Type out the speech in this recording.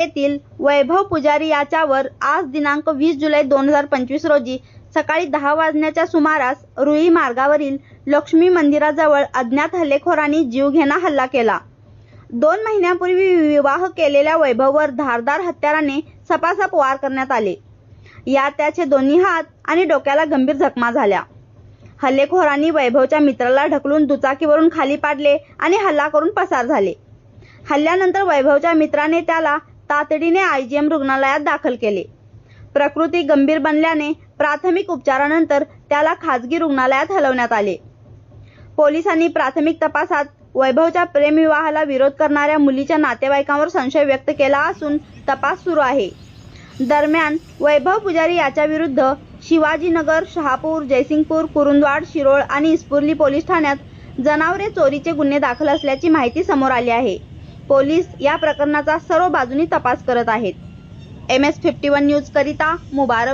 येथील वैभव पुजारी याच्यावर आज दिनांक वीस जुलै दोन हजार पंचवीस रोजी सकाळी दहा वाजण्याच्या सुमारास रुई मार्गावरील लक्ष्मी मंदिराजवळ अज्ञात हल्लेखोरांनी जीवघेणा हल्ला केला. दोन महिन्यांपूर्वी विवाह केलेल्या वैभववर धारदार हत्याराने सपासप वार करण्यात आले. यात त्याचे दोन्ही हात आणि डोक्याला गंभीर जखमा झाल्या. हल्लेखोरांनी वैभवच्या मित्राला ढकलून दुचाकीवरून खाली पाडले आणि हल्ला करून पसार झाले. हल्ल्यानंतर वैभवच्या मित्राने त्याला तातडीने आयजीएम रुग्णालयात दाखल केले. प्रकृती गंभीर बनल्याने प्राथमिक उपचारानंतर त्याला खाजगी रुग्णालयात हलवण्यात आले. पोलिसांनी प्राथमिक तपासात वैभवच्या प्रेमविवाहाला विरोध करणाऱ्या मुलीच्या नातेवाईकांवर संशय व्यक्त केला असून तपास सुरू आहे. दरम्यान वैभव पुजारी याच्या विरुद्ध शिवाजीनगर शहापूर जयसिंगपूर कुरुंदवाड शिरोळ आणि इस्पुर्ली पोलीस ठाण्यात जनावरे चोरीचे गुन्हे दाखल असल्याची माहिती समोर आली आहे. पोलीस या प्रकरणाचा सर्व बाजूनी तपास करत आहेत. M S fifty one news करिता मुबारक.